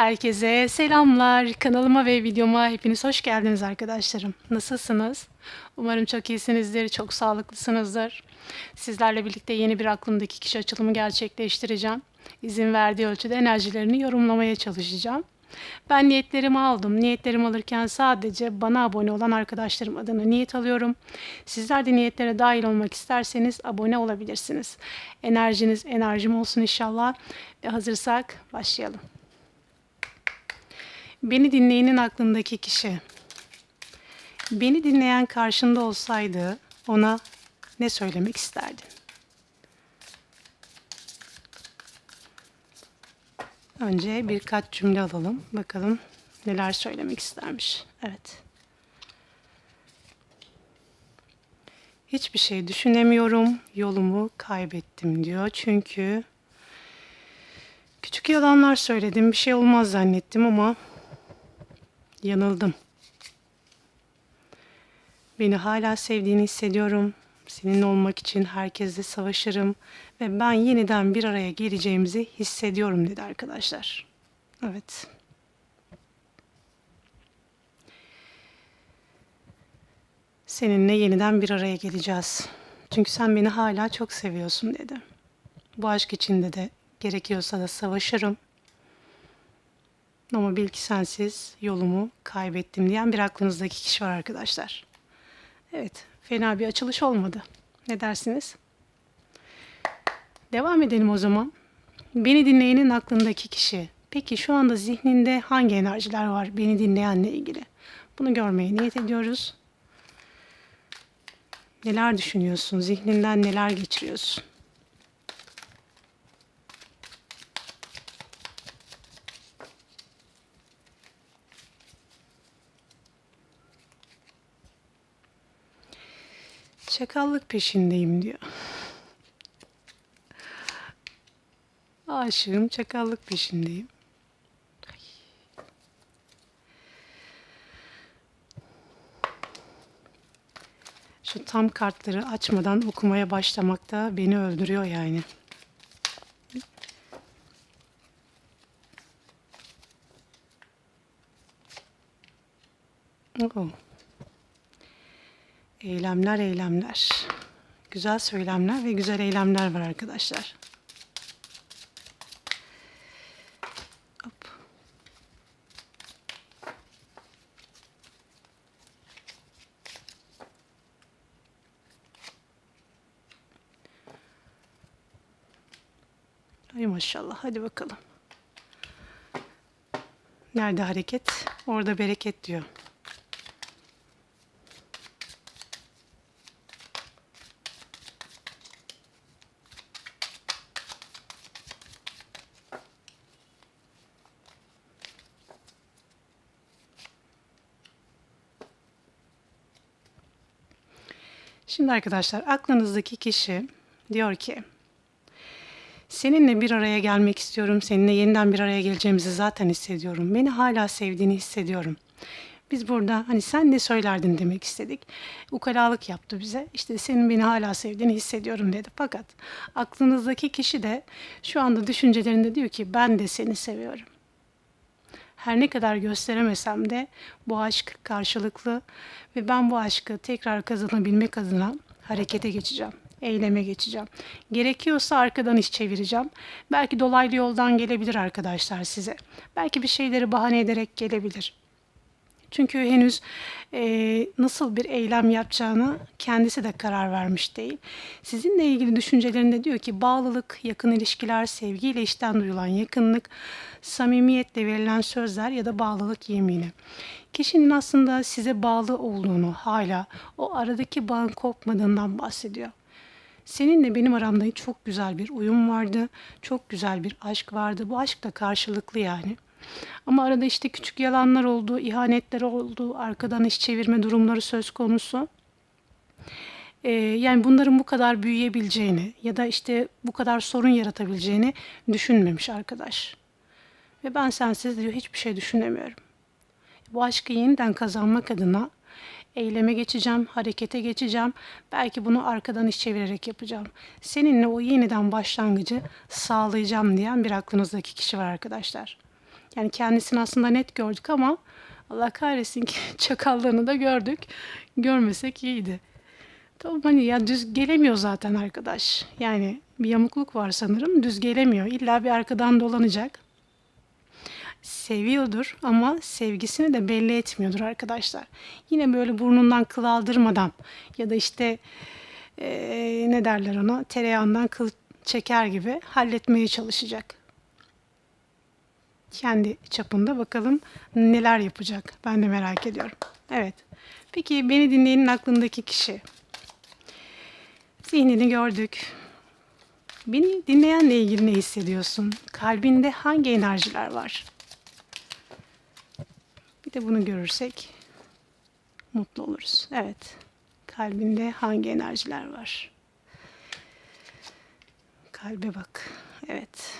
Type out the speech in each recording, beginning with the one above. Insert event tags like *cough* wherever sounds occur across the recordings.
Herkese selamlar. Kanalıma ve videoma hepiniz hoş geldiniz arkadaşlarım. Nasılsınız? Umarım çok iyisinizdir, çok sağlıklısınızdır. Sizlerle birlikte yeni bir aklımdaki kişi açılımı gerçekleştireceğim. İzin verdiği ölçüde enerjilerini yorumlamaya çalışacağım. Ben niyetlerimi aldım. Niyetlerimi alırken sadece bana abone olan arkadaşlarım adına niyet alıyorum. Sizler de niyetlere dahil olmak isterseniz abone olabilirsiniz. Enerjiniz enerjim olsun inşallah. Ve hazırsak başlayalım. Beni dinleyenin aklındaki kişi. Beni dinleyen karşında olsaydı ona ne söylemek isterdin? Önce birkaç cümle alalım. Bakalım neler söylemek istermiş. Evet. Hiçbir şey düşünemiyorum. Yolumu kaybettim diyor. Çünkü küçük yalanlar söyledim. Bir şey olmaz zannettim ama yanıldım. Beni hala sevdiğini hissediyorum. Seninle olmak için herkesle savaşırım ve ben yeniden bir araya geleceğimizi hissediyorum dedi arkadaşlar. Evet. Seninle yeniden bir araya geleceğiz. Çünkü sen beni hala çok seviyorsun dedi. Bu aşk içinde de gerekiyorsa da savaşırım. Ama bil ki sensiz yolumu kaybettim diyen bir aklınızdaki kişi var arkadaşlar. Evet, fena bir açılış olmadı. Ne dersiniz? Devam edelim o zaman. Beni dinleyenin aklındaki kişi. Peki şu anda zihninde hangi enerjiler var beni dinleyenle ilgili? Bunu görmeye niyet ediyoruz. Neler düşünüyorsun? Zihninden neler geçiriyorsun? Çakallık peşindeyim diyor. Aşığım, çakallık peşindeyim. Şu tam kartları açmadan okumaya başlamak da beni öldürüyor yani. Oh. Eylemler, eylemler. Güzel söylemler ve güzel eylemler var arkadaşlar. Hop. Ay maşallah. Hadi bakalım. Nerede hareket? Orada bereket diyor. Şimdi arkadaşlar aklınızdaki kişi diyor ki seninle bir araya gelmek istiyorum. Seninle yeniden bir araya geleceğimizi zaten hissediyorum. Beni hala sevdiğini hissediyorum. Biz burada hani sen ne söylerdin demek istedik. Ukalalık yaptı bize. İşte senin beni hala sevdiğini hissediyorum dedi. Fakat aklınızdaki kişi de şu anda düşüncelerinde diyor ki ben de seni seviyorum. Her ne kadar gösteremesem de bu aşk karşılıklı ve ben bu aşkı tekrar kazanabilmek adına harekete geçeceğim. Eyleme geçeceğim. Gerekiyorsa arkadan iş çevireceğim. Belki dolaylı yoldan gelebilir arkadaşlar size. Belki bir şeyleri bahane ederek gelebilir. Çünkü henüz e, nasıl bir eylem yapacağını kendisi de karar vermiş değil. Sizinle ilgili düşüncelerinde diyor ki bağlılık, yakın ilişkiler, sevgiyle işten duyulan yakınlık, samimiyetle verilen sözler ya da bağlılık yemini. Kişinin aslında size bağlı olduğunu hala o aradaki bağın kopmadığından bahsediyor. Seninle benim aramda çok güzel bir uyum vardı. Çok güzel bir aşk vardı. Bu aşk da karşılıklı yani. Ama arada işte küçük yalanlar oldu, ihanetler oldu, arkadan iş çevirme durumları söz konusu. Ee, yani bunların bu kadar büyüyebileceğini ya da işte bu kadar sorun yaratabileceğini düşünmemiş arkadaş. Ve ben sensiz diyor hiçbir şey düşünemiyorum. Bu aşkı yeniden kazanmak adına eyleme geçeceğim, harekete geçeceğim. Belki bunu arkadan iş çevirerek yapacağım. Seninle o yeniden başlangıcı sağlayacağım diyen bir aklınızdaki kişi var arkadaşlar. Yani kendisini aslında net gördük ama Allah kahretsin ki *laughs* çakallığını da gördük. Görmesek iyiydi. Tamam hani ya düz gelemiyor zaten arkadaş. Yani bir yamukluk var sanırım. Düz gelemiyor. İlla bir arkadan dolanacak. Seviyordur ama sevgisini de belli etmiyordur arkadaşlar. Yine böyle burnundan kıl aldırmadan ya da işte eee, ne derler ona tereyağından kıl çeker gibi halletmeye çalışacak. Kendi çapında bakalım neler yapacak. Ben de merak ediyorum. Evet. Peki beni dinleyenin aklındaki kişi. Zihnini gördük. Beni dinleyenle ilgili ne hissediyorsun? Kalbinde hangi enerjiler var? Bir de bunu görürsek mutlu oluruz. Evet. Kalbinde hangi enerjiler var? Kalbe bak. Evet.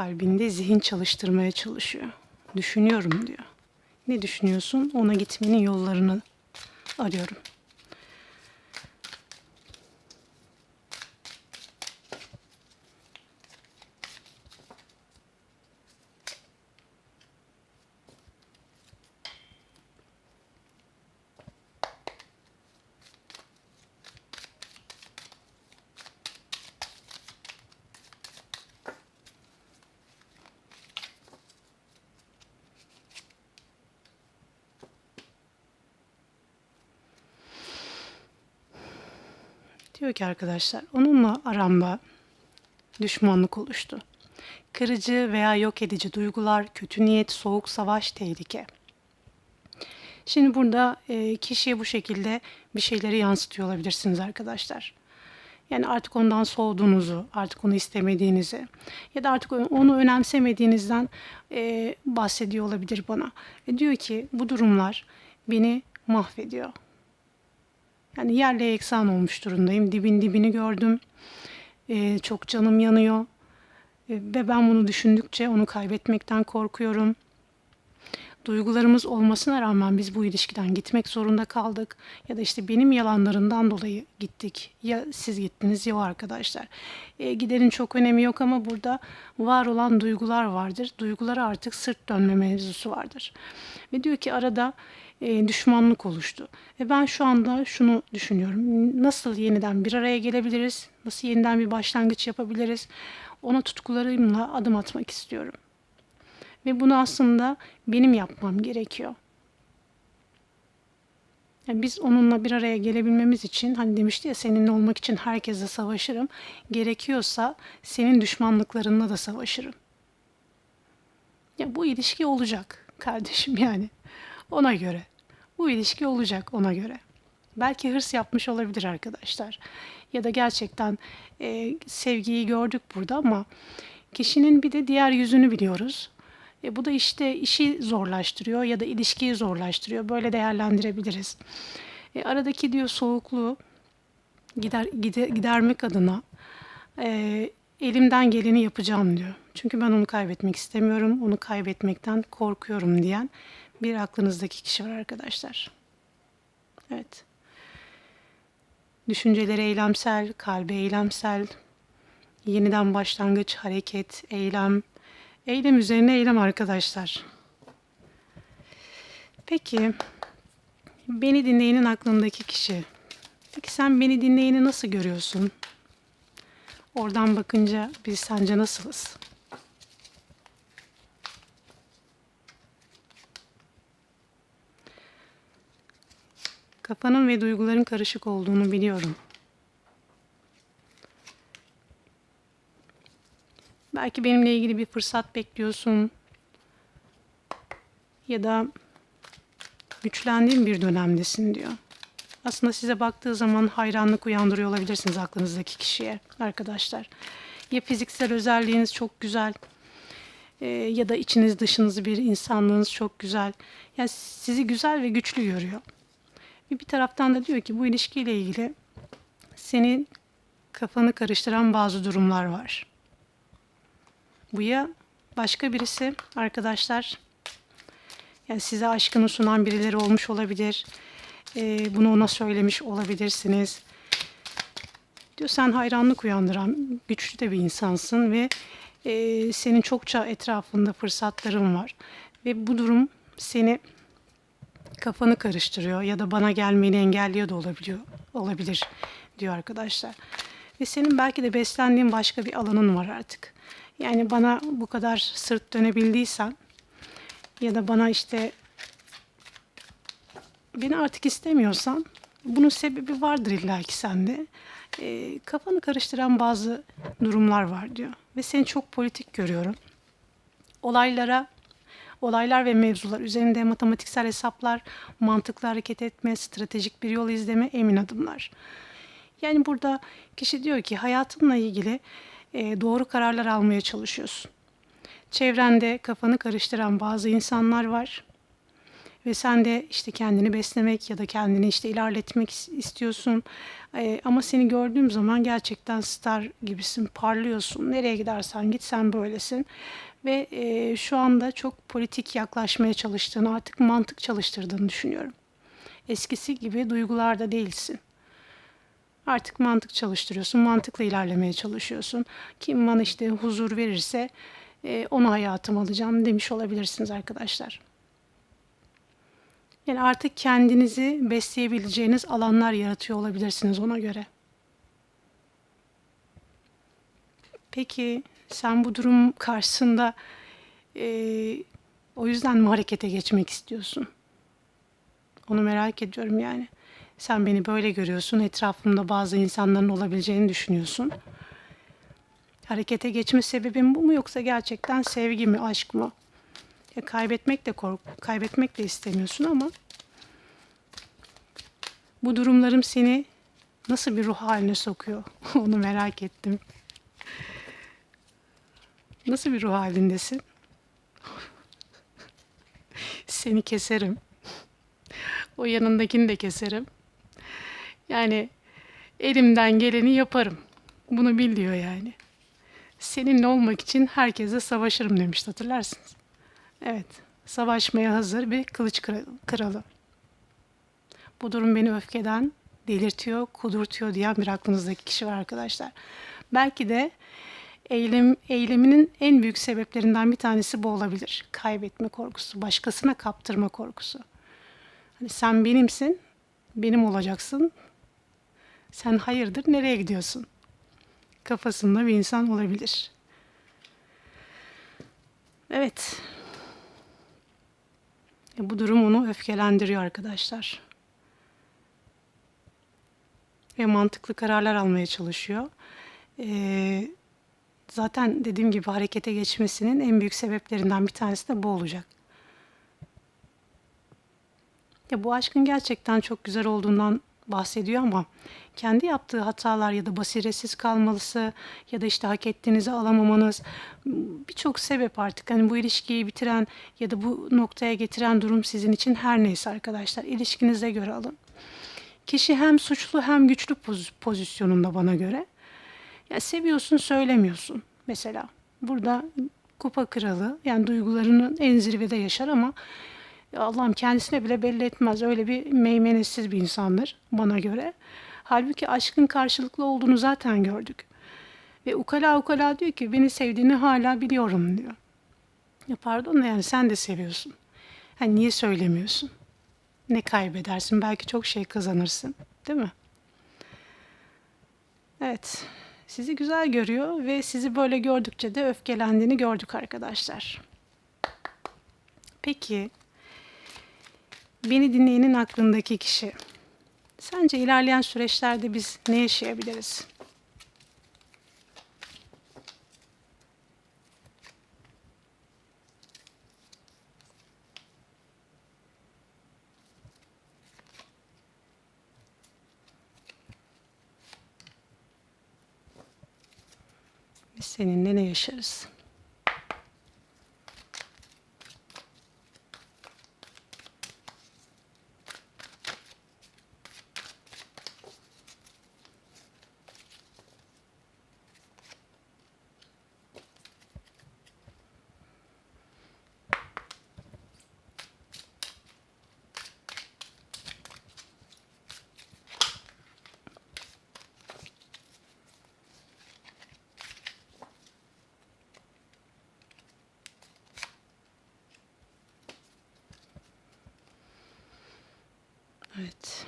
Kalbinde zihin çalıştırmaya çalışıyor. Düşünüyorum diyor. Ne düşünüyorsun? Ona gitmenin yollarını arıyorum. Diyor ki arkadaşlar onunla aramda düşmanlık oluştu. Kırıcı veya yok edici duygular, kötü niyet, soğuk savaş, tehlike. Şimdi burada e, kişiye bu şekilde bir şeyleri yansıtıyor olabilirsiniz arkadaşlar. Yani artık ondan soğuduğunuzu, artık onu istemediğinizi ya da artık onu önemsemediğinizden e, bahsediyor olabilir bana. Ve diyor ki bu durumlar beni mahvediyor. Yani yerle eksan olmuş durumdayım. Dibin dibini gördüm. Ee, çok canım yanıyor. Ee, ve ben bunu düşündükçe onu kaybetmekten korkuyorum. Duygularımız olmasına rağmen biz bu ilişkiden gitmek zorunda kaldık. Ya da işte benim yalanlarından dolayı gittik. Ya siz gittiniz ya o arkadaşlar. Ee, giderin çok önemi yok ama burada var olan duygular vardır. Duygulara artık sırt dönme mevzusu vardır. Ve diyor ki arada e, düşmanlık oluştu. Ve ben şu anda şunu düşünüyorum. Nasıl yeniden bir araya gelebiliriz? Nasıl yeniden bir başlangıç yapabiliriz? Ona tutkularımla adım atmak istiyorum. Ve bunu aslında benim yapmam gerekiyor. Yani biz onunla bir araya gelebilmemiz için hani demişti ya seninle olmak için herkesle savaşırım. Gerekiyorsa senin düşmanlıklarınla da savaşırım. Ya bu ilişki olacak kardeşim yani. Ona göre. Bu ilişki olacak ona göre. Belki hırs yapmış olabilir arkadaşlar. Ya da gerçekten e, sevgiyi gördük burada ama kişinin bir de diğer yüzünü biliyoruz. E, bu da işte işi zorlaştırıyor ya da ilişkiyi zorlaştırıyor. Böyle değerlendirebiliriz. E, aradaki diyor soğukluğu gider, gider gidermek adına e, elimden geleni yapacağım diyor. Çünkü ben onu kaybetmek istemiyorum. Onu kaybetmekten korkuyorum diyen bir aklınızdaki kişi var arkadaşlar. Evet. Düşünceleri eylemsel, kalbi eylemsel, yeniden başlangıç, hareket, eylem, eylem üzerine eylem arkadaşlar. Peki, beni dinleyenin aklındaki kişi. Peki sen beni dinleyeni nasıl görüyorsun? Oradan bakınca biz sence nasılız? Kafanın ve duyguların karışık olduğunu biliyorum. Belki benimle ilgili bir fırsat bekliyorsun. Ya da güçlendiğin bir dönemdesin diyor. Aslında size baktığı zaman hayranlık uyandırıyor olabilirsiniz aklınızdaki kişiye arkadaşlar. Ya fiziksel özelliğiniz çok güzel e, ya da içiniz dışınız bir insanlığınız çok güzel. Yani sizi güzel ve güçlü görüyor. Bir taraftan da diyor ki bu ilişkiyle ilgili senin kafanı karıştıran bazı durumlar var. Bu ya başka birisi arkadaşlar yani size aşkını sunan birileri olmuş olabilir. Ee, bunu ona söylemiş olabilirsiniz. Diyor sen hayranlık uyandıran güçlü de bir insansın ve e, senin çokça etrafında fırsatların var. Ve bu durum seni kafanı karıştırıyor ya da bana gelmeni engelliyor da olabiliyor olabilir diyor arkadaşlar. Ve senin belki de beslendiğin başka bir alanın var artık. Yani bana bu kadar sırt dönebildiysen ya da bana işte beni artık istemiyorsan bunun sebebi vardır illaki sende. E, kafanı karıştıran bazı durumlar var diyor. Ve seni çok politik görüyorum. Olaylara, olaylar ve mevzular üzerinde matematiksel hesaplar, mantıklı hareket etme, stratejik bir yol izleme, emin adımlar. Yani burada kişi diyor ki hayatınla ilgili e, doğru kararlar almaya çalışıyorsun. Çevrende kafanı karıştıran bazı insanlar var ve sen de işte kendini beslemek ya da kendini işte ilerletmek istiyorsun. Ee, ama seni gördüğüm zaman gerçekten star gibisin, parlıyorsun. Nereye gidersen git sen böylesin. Ve e, şu anda çok politik yaklaşmaya çalıştığını, artık mantık çalıştırdığını düşünüyorum. Eskisi gibi duygularda değilsin. Artık mantık çalıştırıyorsun, mantıkla ilerlemeye çalışıyorsun. Kim bana işte huzur verirse e, onu hayatıma alacağım demiş olabilirsiniz arkadaşlar. Yani artık kendinizi besleyebileceğiniz alanlar yaratıyor olabilirsiniz ona göre. Peki sen bu durum karşısında e, o yüzden mi harekete geçmek istiyorsun? Onu merak ediyorum yani. Sen beni böyle görüyorsun, etrafımda bazı insanların olabileceğini düşünüyorsun. Harekete geçme sebebin bu mu yoksa gerçekten sevgi mi, aşk mı? Ya kaybetmek de kork, kaybetmek de istemiyorsun ama bu durumlarım seni nasıl bir ruh haline sokuyor? *laughs* Onu merak ettim. Nasıl bir ruh halindesin? *laughs* Seni keserim. O yanındakini de keserim. Yani elimden geleni yaparım. Bunu bil diyor yani. Seninle olmak için herkese savaşırım demişti hatırlarsınız. Evet, savaşmaya hazır bir kılıç kralı. Bu durum beni öfkeden delirtiyor, kudurtuyor diyen bir aklınızdaki kişi var arkadaşlar. Belki de eylem, eyleminin en büyük sebeplerinden bir tanesi bu olabilir. Kaybetme korkusu, başkasına kaptırma korkusu. Hani sen benimsin, benim olacaksın. Sen hayırdır, nereye gidiyorsun? Kafasında bir insan olabilir. Evet, bu durum onu öfkelendiriyor arkadaşlar. Ve mantıklı kararlar almaya çalışıyor. Ee, zaten dediğim gibi harekete geçmesinin en büyük sebeplerinden bir tanesi de bu olacak. Ya bu aşkın gerçekten çok güzel olduğundan bahsediyor ama kendi yaptığı hatalar ya da basiretsiz kalmalısı ya da işte hak ettiğinizi alamamanız birçok sebep artık hani bu ilişkiyi bitiren ya da bu noktaya getiren durum sizin için her neyse arkadaşlar ilişkinize göre alın. Kişi hem suçlu hem güçlü poz- pozisyonunda bana göre. Ya seviyorsun söylemiyorsun mesela. Burada kupa kralı yani duygularının en zirvede yaşar ama Allah'ım kendisine bile belli etmez. Öyle bir meymenetsiz bir insandır bana göre. Halbuki aşkın karşılıklı olduğunu zaten gördük. Ve ukala ukala diyor ki beni sevdiğini hala biliyorum diyor. Ya pardon da yani sen de seviyorsun. Hani niye söylemiyorsun? Ne kaybedersin? Belki çok şey kazanırsın. Değil mi? Evet. Sizi güzel görüyor ve sizi böyle gördükçe de öfkelendiğini gördük arkadaşlar. Peki beni dinleyenin aklındaki kişi. Sence ilerleyen süreçlerde biz ne yaşayabiliriz? Biz seninle ne yaşarız? Evet.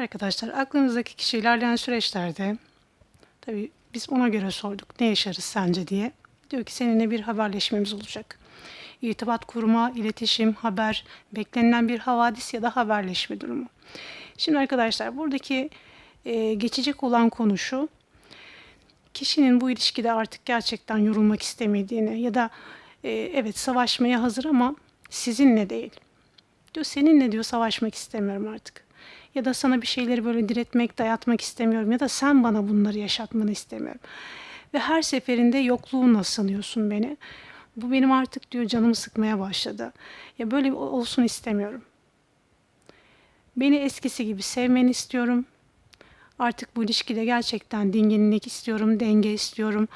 Arkadaşlar aklınızdaki kişi ilerleyen süreçlerde tabii biz ona göre sorduk ne yaşarız sence diye. Diyor ki seninle bir haberleşmemiz olacak. İrtibat kurma, iletişim, haber, beklenilen bir havadis ya da haberleşme durumu. Şimdi arkadaşlar buradaki e, geçecek olan konu şu. Kişinin bu ilişkide artık gerçekten yorulmak istemediğini ya da e, evet savaşmaya hazır ama sizinle değil. Diyor seninle diyor savaşmak istemiyorum artık. Ya da sana bir şeyleri böyle diretmek, dayatmak istemiyorum. Ya da sen bana bunları yaşatmanı istemiyorum. Ve her seferinde yokluğunla sınıyorsun beni. Bu benim artık diyor canımı sıkmaya başladı. Ya böyle olsun istemiyorum. Beni eskisi gibi sevmeni istiyorum. Artık bu ilişkide gerçekten dinginlik istiyorum, denge istiyorum.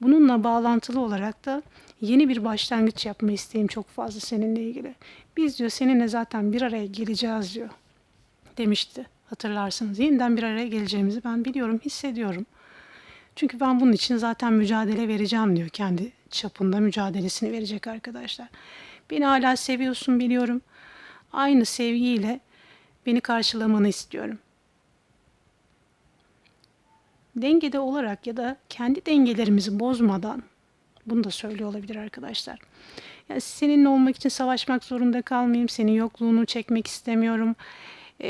Bununla bağlantılı olarak da yeni bir başlangıç yapma isteğim çok fazla seninle ilgili. Biz diyor seninle zaten bir araya geleceğiz diyor demişti hatırlarsınız. Yeniden bir araya geleceğimizi ben biliyorum, hissediyorum. Çünkü ben bunun için zaten mücadele vereceğim diyor. Kendi çapında mücadelesini verecek arkadaşlar. Beni hala seviyorsun biliyorum. Aynı sevgiyle beni karşılamanı istiyorum. Dengede olarak ya da kendi dengelerimizi bozmadan bunu da söylüyor olabilir arkadaşlar. Yani seninle olmak için savaşmak zorunda kalmayayım. Senin yokluğunu çekmek istemiyorum e,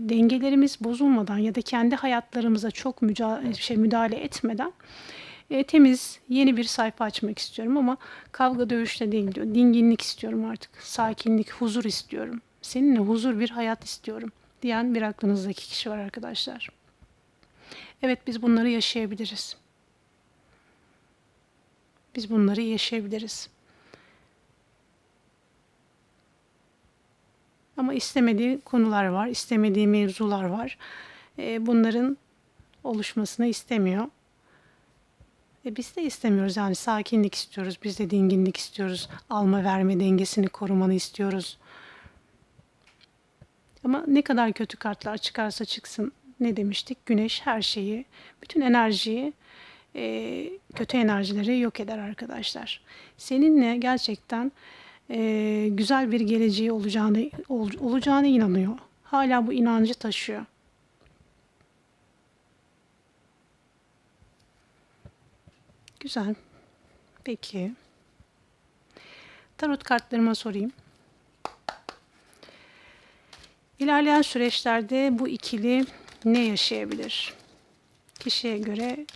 dengelerimiz bozulmadan ya da kendi hayatlarımıza çok müca- şey, müdahale etmeden e, temiz yeni bir sayfa açmak istiyorum ama kavga dövüşle değil diyor. Dinginlik istiyorum artık. Sakinlik, huzur istiyorum. Seninle huzur bir hayat istiyorum diyen bir aklınızdaki kişi var arkadaşlar. Evet biz bunları yaşayabiliriz. Biz bunları yaşayabiliriz. Ama istemediği konular var, istemediği mevzular var. E, bunların oluşmasını istemiyor. E, biz de istemiyoruz yani sakinlik istiyoruz, biz de dinginlik istiyoruz. Alma verme dengesini korumanı istiyoruz. Ama ne kadar kötü kartlar çıkarsa çıksın ne demiştik? Güneş her şeyi, bütün enerjiyi, e, kötü enerjileri yok eder arkadaşlar. Seninle gerçekten e, güzel bir geleceği olacağını ol, olacağına inanıyor. Hala bu inancı taşıyor. Güzel. Peki. Tarot kartlarıma sorayım. İlerleyen süreçlerde bu ikili ne yaşayabilir? Kişiye göre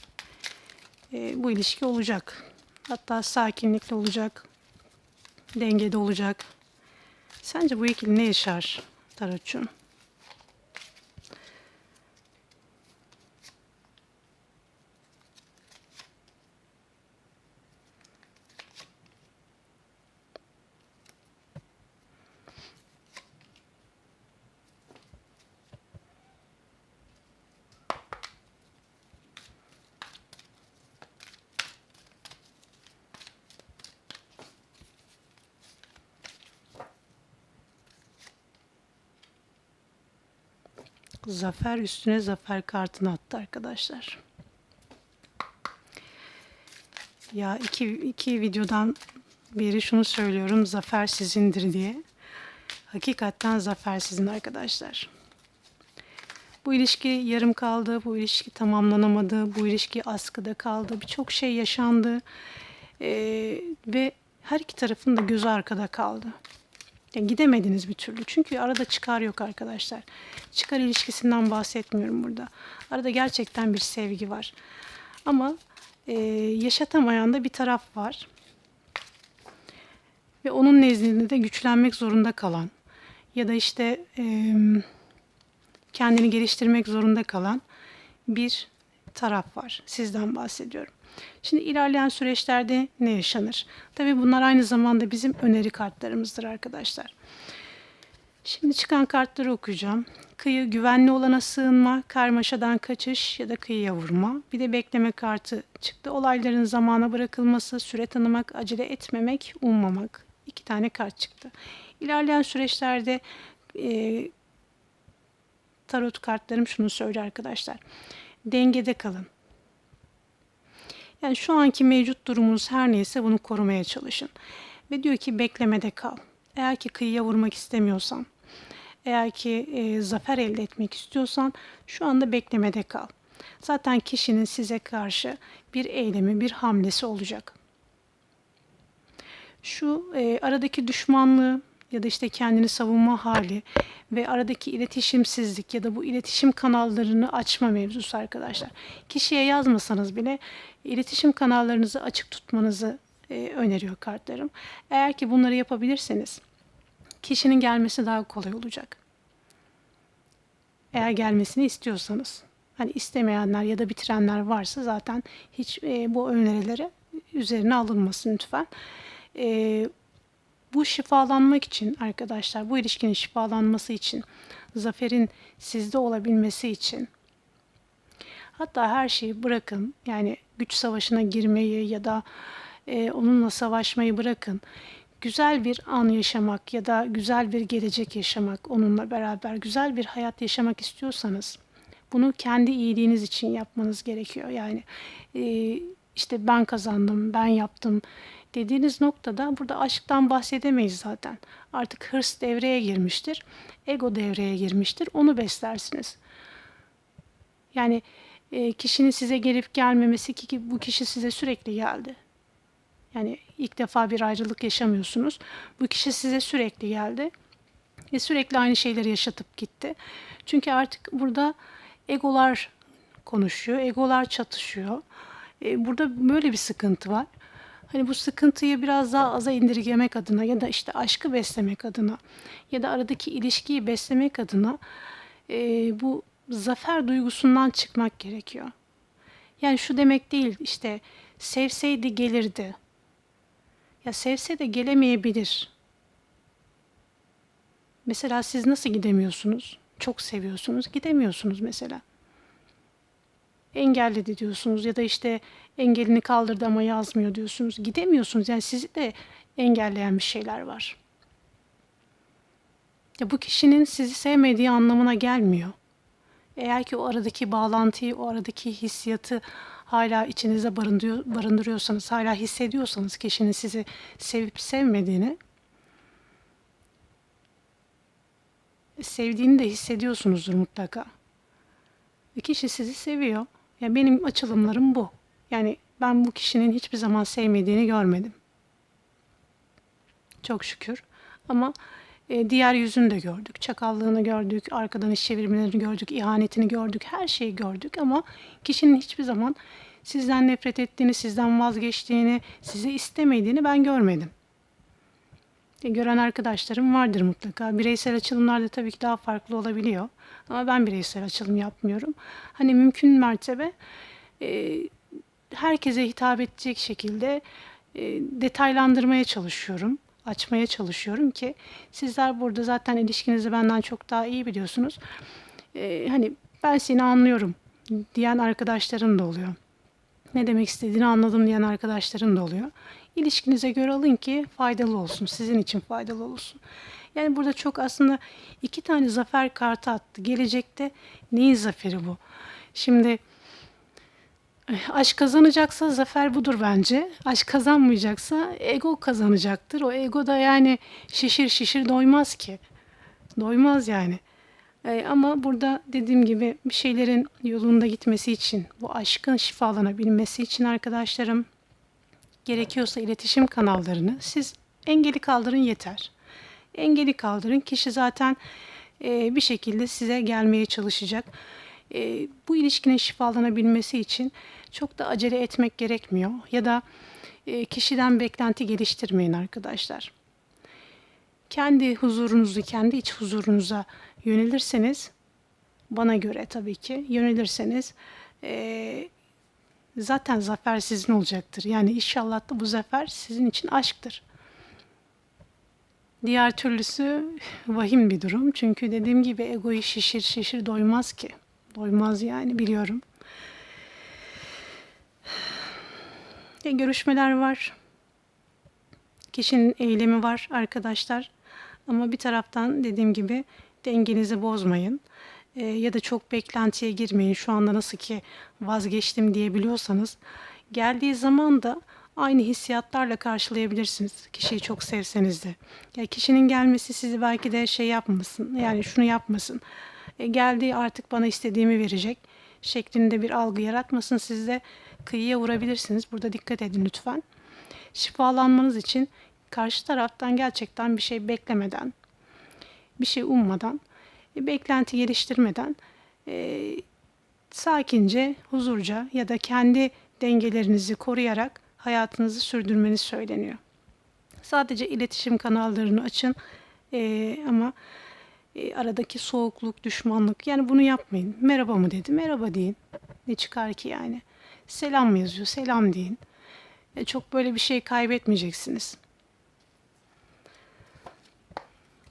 e, bu ilişki olacak. Hatta sakinlikle olacak, dengede olacak. Sence bu ikili ne yaşar tarotçum? Zafer üstüne zafer kartını attı arkadaşlar. Ya iki, iki videodan beri şunu söylüyorum. Zafer sizindir diye. Hakikaten zafer sizin arkadaşlar. Bu ilişki yarım kaldı. Bu ilişki tamamlanamadı. Bu ilişki askıda kaldı. Birçok şey yaşandı. Ee, ve her iki tarafın da gözü arkada kaldı. Yani gidemediniz bir türlü. Çünkü arada çıkar yok arkadaşlar. Çıkar ilişkisinden bahsetmiyorum burada. Arada gerçekten bir sevgi var. Ama e, yaşatamayan da bir taraf var. Ve onun nezdinde de güçlenmek zorunda kalan ya da işte e, kendini geliştirmek zorunda kalan bir taraf var. Sizden bahsediyorum. Şimdi ilerleyen süreçlerde ne yaşanır? Tabii bunlar aynı zamanda bizim öneri kartlarımızdır arkadaşlar. Şimdi çıkan kartları okuyacağım. Kıyı güvenli olana sığınma, karmaşadan kaçış ya da kıyıya vurma. Bir de bekleme kartı çıktı. Olayların zamana bırakılması, süre tanımak, acele etmemek, ummamak. İki tane kart çıktı. İlerleyen süreçlerde e, tarot kartlarım şunu söylüyor arkadaşlar. Dengede kalın. Yani şu anki mevcut durumunuz her neyse bunu korumaya çalışın. Ve diyor ki beklemede kal. Eğer ki kıyıya vurmak istemiyorsan, eğer ki e, zafer elde etmek istiyorsan şu anda beklemede kal. Zaten kişinin size karşı bir eylemi, bir hamlesi olacak. Şu e, aradaki düşmanlığı ya da işte kendini savunma hali ve aradaki iletişimsizlik ya da bu iletişim kanallarını açma mevzusu arkadaşlar. Kişiye yazmasanız bile iletişim kanallarınızı açık tutmanızı e, öneriyor kartlarım. Eğer ki bunları yapabilirseniz kişinin gelmesi daha kolay olacak. Eğer gelmesini istiyorsanız. Hani istemeyenler ya da bitirenler varsa zaten hiç e, bu önerileri üzerine alınmasın lütfen. E, bu şifalanmak için arkadaşlar, bu ilişkinin şifalanması için, zaferin sizde olabilmesi için hatta her şeyi bırakın. Yani güç savaşına girmeyi ya da e, onunla savaşmayı bırakın. Güzel bir an yaşamak ya da güzel bir gelecek yaşamak onunla beraber güzel bir hayat yaşamak istiyorsanız bunu kendi iyiliğiniz için yapmanız gerekiyor. Yani e, işte ben kazandım, ben yaptım dediğiniz noktada burada aşktan bahsedemeyiz zaten. Artık hırs devreye girmiştir. Ego devreye girmiştir. Onu beslersiniz. Yani e, kişinin size gelip gelmemesi ki bu kişi size sürekli geldi. Yani ilk defa bir ayrılık yaşamıyorsunuz. Bu kişi size sürekli geldi ve sürekli aynı şeyleri yaşatıp gitti. Çünkü artık burada egolar konuşuyor, egolar çatışıyor. E, burada böyle bir sıkıntı var. Hani bu sıkıntıyı biraz daha aza indirgemek adına ya da işte aşkı beslemek adına ya da aradaki ilişkiyi beslemek adına e, bu zafer duygusundan çıkmak gerekiyor. Yani şu demek değil işte sevseydi gelirdi. Ya sevse de gelemeyebilir. Mesela siz nasıl gidemiyorsunuz? Çok seviyorsunuz, gidemiyorsunuz mesela. Engelledi diyorsunuz ya da işte engelini kaldırdı ama yazmıyor diyorsunuz. Gidemiyorsunuz. Yani sizi de engelleyen bir şeyler var. Ya bu kişinin sizi sevmediği anlamına gelmiyor. Eğer ki o aradaki bağlantıyı, o aradaki hissiyatı hala içinize barındırıyor, barındırıyorsanız, hala hissediyorsanız kişinin sizi sevip sevmediğini, sevdiğini de hissediyorsunuzdur mutlaka. Bir kişi sizi seviyor. Yani benim açılımlarım bu. Yani ben bu kişinin hiçbir zaman sevmediğini görmedim. Çok şükür. Ama e, diğer yüzünü de gördük. Çakallığını gördük, arkadan iş çevirmelerini gördük, ihanetini gördük, her şeyi gördük ama kişinin hiçbir zaman sizden nefret ettiğini, sizden vazgeçtiğini, sizi istemediğini ben görmedim. E, gören arkadaşlarım vardır mutlaka. Bireysel açılımlarda tabii ki daha farklı olabiliyor. Ama ben bireysel açılım yapmıyorum. Hani mümkün mertebe e, herkese hitap edecek şekilde e, detaylandırmaya çalışıyorum açmaya çalışıyorum ki sizler burada zaten ilişkinizi benden çok daha iyi biliyorsunuz. Ee, hani ben seni anlıyorum diyen arkadaşlarım da oluyor. Ne demek istediğini anladım diyen arkadaşlarım da oluyor. İlişkinize göre alın ki faydalı olsun, sizin için faydalı olsun. Yani burada çok aslında iki tane zafer kartı attı. Gelecekte neyin zaferi bu? Şimdi Aşk kazanacaksa zafer budur bence. Aşk kazanmayacaksa ego kazanacaktır. O ego da yani şişir şişir doymaz ki. Doymaz yani. Ee, ama burada dediğim gibi bir şeylerin yolunda gitmesi için, bu aşkın şifalanabilmesi için arkadaşlarım gerekiyorsa iletişim kanallarını siz engeli kaldırın yeter. Engeli kaldırın. Kişi zaten e, bir şekilde size gelmeye çalışacak e, bu ilişkinin şifalanabilmesi için çok da acele etmek gerekmiyor. Ya da e, kişiden beklenti geliştirmeyin arkadaşlar. Kendi huzurunuzu, kendi iç huzurunuza yönelirseniz, bana göre tabii ki yönelirseniz e, zaten zafer sizin olacaktır. Yani inşallah da bu zafer sizin için aşktır. Diğer türlüsü vahim bir durum. Çünkü dediğim gibi egoyu şişir şişir doymaz ki. Doymaz yani biliyorum. E, görüşmeler var. Kişinin eylemi var arkadaşlar. Ama bir taraftan dediğim gibi dengenizi bozmayın. Ee, ya da çok beklentiye girmeyin. Şu anda nasıl ki vazgeçtim diyebiliyorsanız geldiği zaman da aynı hissiyatlarla karşılayabilirsiniz. Kişiyi çok sevseniz de. Ya kişinin gelmesi sizi belki de şey yapmasın. Yani şunu yapmasın. E, geldiği artık bana istediğimi verecek şeklinde bir algı yaratmasın. Siz de kıyıya vurabilirsiniz. Burada dikkat edin lütfen. Şifalanmanız için karşı taraftan gerçekten bir şey beklemeden, bir şey ummadan, e, beklenti geliştirmeden e, sakince, huzurca ya da kendi dengelerinizi koruyarak hayatınızı sürdürmeniz söyleniyor. Sadece iletişim kanallarını açın e, ama e, aradaki soğukluk, düşmanlık yani bunu yapmayın. Merhaba mı dedi, merhaba deyin. Ne çıkar ki yani? Selam mı yazıyor, selam deyin. E, çok böyle bir şey kaybetmeyeceksiniz.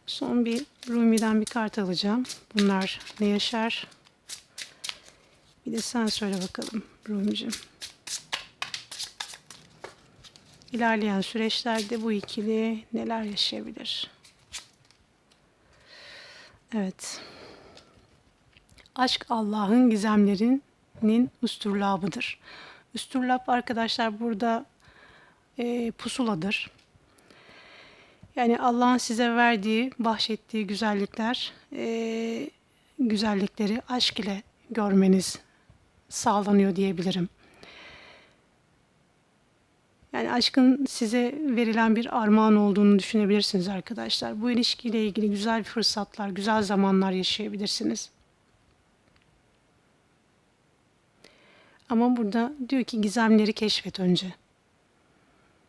Son bir Rumi'den bir kart alacağım. Bunlar ne yaşar? Bir de sen söyle bakalım Rumi'cim. İlerleyen süreçlerde bu ikili neler yaşayabilir? Evet. Aşk Allah'ın gizemlerinin üstürlabıdır. Üstürlap arkadaşlar burada e, pusuladır. Yani Allah'ın size verdiği, bahşettiği güzellikler, e, güzellikleri aşk ile görmeniz sağlanıyor diyebilirim. Yani aşkın size verilen bir armağan olduğunu düşünebilirsiniz arkadaşlar. Bu ilişkiyle ilgili güzel fırsatlar, güzel zamanlar yaşayabilirsiniz. Ama burada diyor ki gizemleri keşfet önce.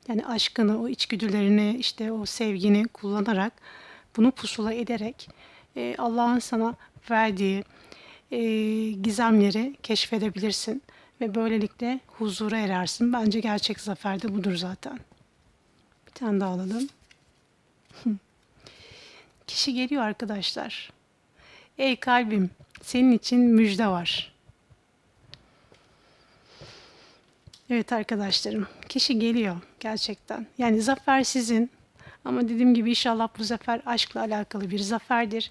Yani aşkını, o içgüdülerini, işte o sevgini kullanarak, bunu pusula ederek e, Allah'ın sana verdiği e, gizemleri keşfedebilirsin ve böylelikle huzura erersin. Bence gerçek zafer de budur zaten. Bir tane daha alalım. *laughs* Kişi geliyor arkadaşlar. Ey kalbim, senin için müjde var. Evet arkadaşlarım, kişi geliyor gerçekten. Yani zafer sizin. Ama dediğim gibi inşallah bu zafer aşkla alakalı bir zaferdir.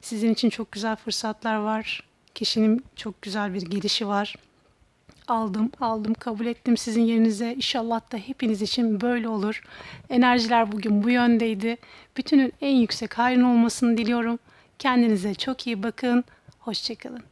Sizin için çok güzel fırsatlar var. Kişinin çok güzel bir gelişi var. Aldım, aldım, kabul ettim sizin yerinize. İnşallah da hepiniz için böyle olur. Enerjiler bugün bu yöndeydi. Bütünün en yüksek hayrın olmasını diliyorum. Kendinize çok iyi bakın. Hoşçakalın.